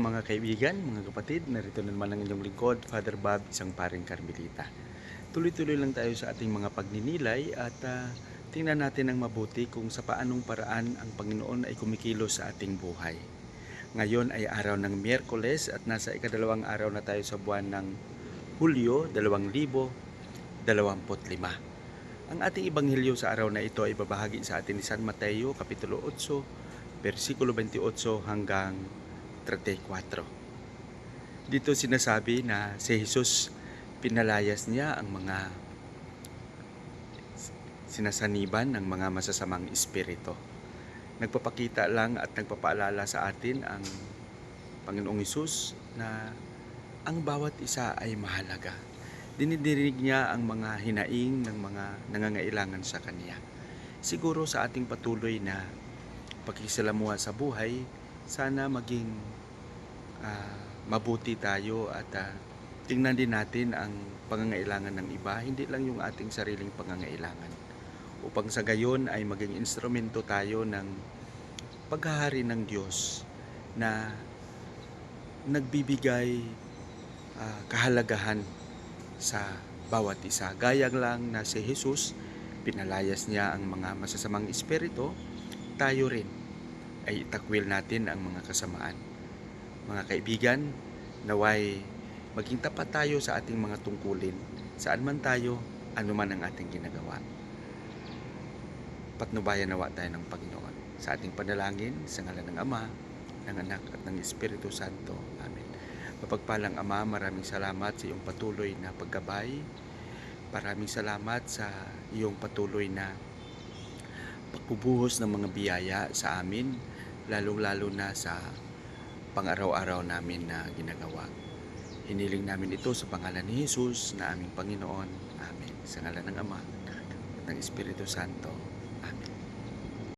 Mga kaibigan, mga kapatid, narito na naman ang inyong lingkod, Father Bob, isang paring Carmelita. Tuloy-tuloy lang tayo sa ating mga pagninilay at ah, tingnan natin ng mabuti kung sa paanong paraan ang Panginoon ay kumikilos sa ating buhay. Ngayon ay araw ng Miyerkules at nasa ikadalawang araw na tayo sa buwan ng Hulyo 2025. Ang ating ebanghelyo sa araw na ito ay babahagi sa atin ni San Mateo, Kapitulo 8, versikulo 28 hanggang 34. Dito sinasabi na si Jesus pinalayas niya ang mga sinasaniban ng mga masasamang espiritu. Nagpapakita lang at nagpapaalala sa atin ang Panginoong Isus na ang bawat isa ay mahalaga. Dinidinig niya ang mga hinaing ng mga nangangailangan sa Kanya. Siguro sa ating patuloy na pakisalamuha sa buhay, sana maging ah, mabuti tayo at ah, tingnan din natin ang pangangailangan ng iba, hindi lang yung ating sariling pangangailangan. Upang sa gayon ay maging instrumento tayo ng paghahari ng Diyos na nagbibigay ah, kahalagahan sa bawat isa. Gaya lang na si Jesus, pinalayas niya ang mga masasamang espiritu, tayo rin ay itakwil natin ang mga kasamaan. Mga kaibigan, naway maging tapat tayo sa ating mga tungkulin, saan man tayo, ano man ang ating ginagawa. Patnubayan nawa tayo ng Panginoon sa ating panalangin, sa ngalan ng Ama, ng Anak at ng Espiritu Santo. Amen. Mapagpalang Ama, maraming salamat sa iyong patuloy na paggabay. Maraming salamat sa iyong patuloy na pagbubuhos ng mga biyaya sa amin, lalong-lalo na sa pang-araw-araw namin na ginagawa. Hiniling namin ito sa pangalan ni Jesus na aming Panginoon. Amen. Sa ngalan ng Ama at ng Espiritu Santo. Amen.